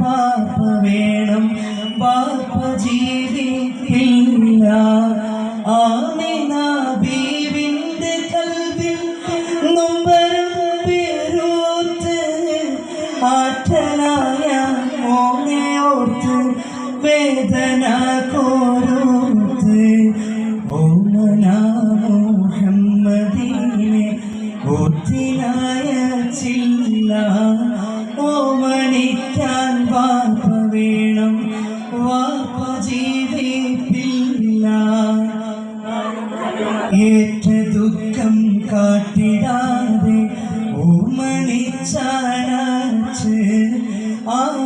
പാപ്പ വേണം. പാപ്പ ജീവിക്കില്ല ആമിന ബീവിന്റെ കൽവിൽ നൊമ്പരം പേരോത്ത് ആറ്റലായ മോനെയോർത്ത് വേദന വേണം. വാപ്പ ജീവിപ്പില്ല ഏറ്റ ദുഃഖം കാട്ടിടാതെ ഓമനിച്ചാണച്ച് ആമിനാബി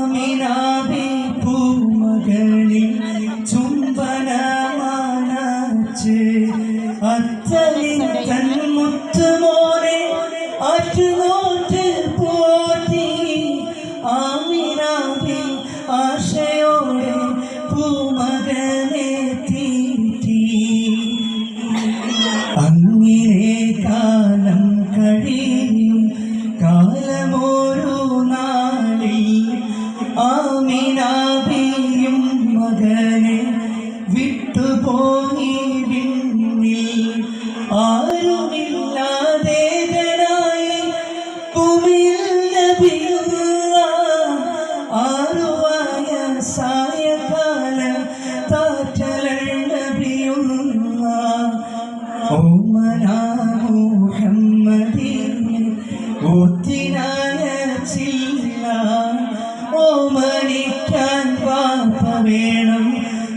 വേണം.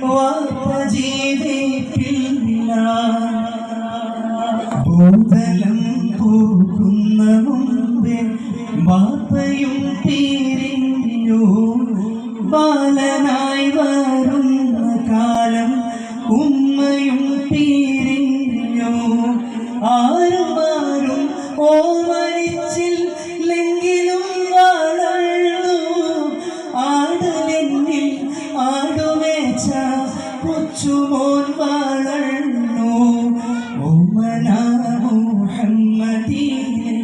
വാപ്പ ജീവിപ്പില്ല ഭൂതലം പോകുന്ന മുമ്പേ വാപ്പയും പിരിഞ്ഞു ബാലനായി വരുന്ന കൊച്ചുമോൻ വളർന്നു. ഓമന മുഹമ്മദീനെ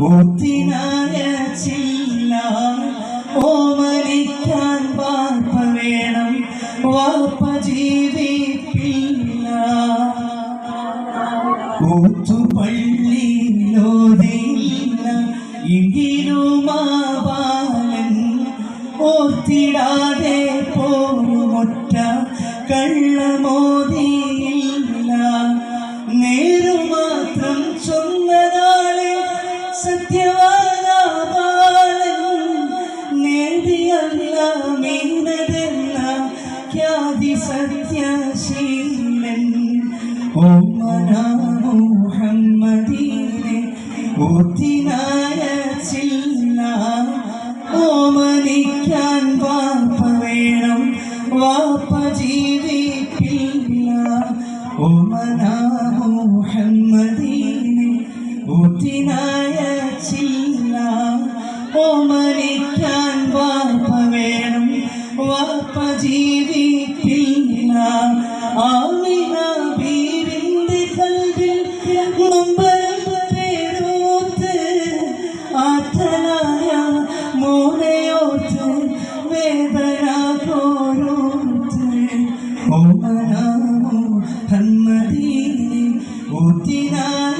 ഒത്തിനായ ചില്ല. ഓമനിക്കാൻ വാപ്പ വേണം. വാപ്പ ജീവിപ്പില്ല. ൂത്തുപള്ളിയിലോതില്ല കള്ളമോതിയില്ല നേരുമാത്രം ചൊന്നതാളെ സത്യവാന ബാലൻ നേടിയല്ല മീനതല്ല ഖ്യാതി സത്യശീലൻ. ഓമന മുഹമ്മദീനെ ഒത്തിനായ ചില്ല ജീവിപ്പില്ല. ഓമന മുഹമ്മദീനെ ഒത്തിനായ ചില്ല. ഓമനിക്കാൻ വാപ്പ വേണം വാപ്പ ജീവിപ്പില്ല. ആമിന ഓമന മുഹമ്മദീനെ ഒത്തിനായ